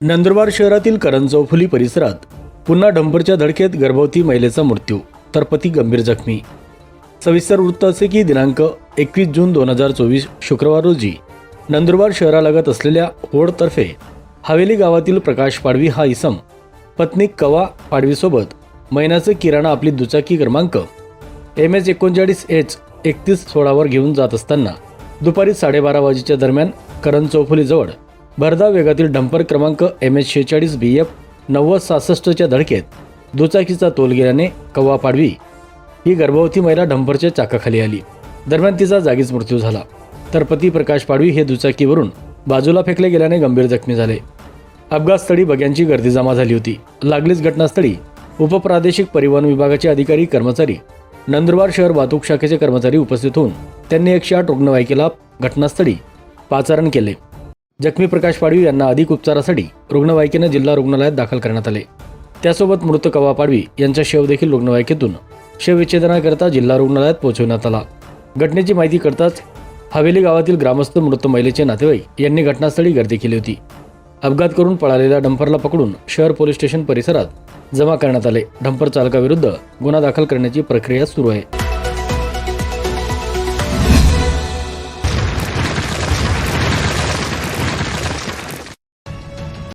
नंदुरबार शहरातील करंजौफुली परिसरात पुन्हा डंपरच्या धडकेत गर्भवती महिलेचा मृत्यू तर पती गंभीर जखमी. सविस्तर वृत्त असे की दिनांक एकवीस जून दोन हजार चोवीस शुक्रवार रोजी नंदुरबार शहरालगत असलेल्या होडतर्फे हवेली गावातील प्रकाश पाडवी हा इसम पत्नी कवा पाडवीसोबत महिन्याचं किराणा आपली दुचाकी क्रमांक एम एच एकोणचाळीस एच एकतीस सोळावर घेऊन जात असताना दुपारी साडेबारा वाजेच्या दरम्यान करण चौफुलीजवळ भरधाव वेगातील डंपर क्रमांक एम एच शेहेचाळीस बी एफ नव्वद सहासष्टच्या धडकेत दुचाकीचा तोल गेल्याने कव्वा पाडवी. ही गर्भवती महिला डंपरच्या चाकाखाली आली. दरम्यान तिचा जागीच मृत्यू झाला. तर पती प्रकाश पाडवी हे दुचाकीवरून बाजूला फेकले गेल्याने गंभीर जखमी झाले. अपघातस्थळी बग्यांची गर्दी जमा झाली होती. लागलीच घटनास्थळी उपप्रादेशिक परिवहन विभागाचे अधिकारी कर्मचारी नंदुरबार शहर वाहतूक शाखेचे कर्मचारी उपस्थित होऊन त्यांनी एकशे आठ रुग्णवाहिकेला घटनास्थळी पाचारण केले. जखमी प्रकाश पाडवी यांना अधिक उपचारासाठी रुग्णवाहिकेनं जिल्हा रुग्णालयात दाखल करण्यात आले. त्यासोबत मृत कवा पाडवी यांचा शव देखील रुग्णवाहिकेतून शवविच्छेदनाकरता जिल्हा रुग्णालयात पोहोचवण्यात आला. घटनेची माहिती करताच हवेली गावातील ग्रामस्थ मृत महिलेचे नातेवाईक यांनी घटनास्थळी गर्दी केली होती. अपघात करून पळालेल्या डंपरला पकडून शहर पोलीस स्टेशन परिसरात जमा करण्यात आले. डंपर चालकाविरुद्ध गुन्हा दाखल करण्याची प्रक्रिया सुरू आहे.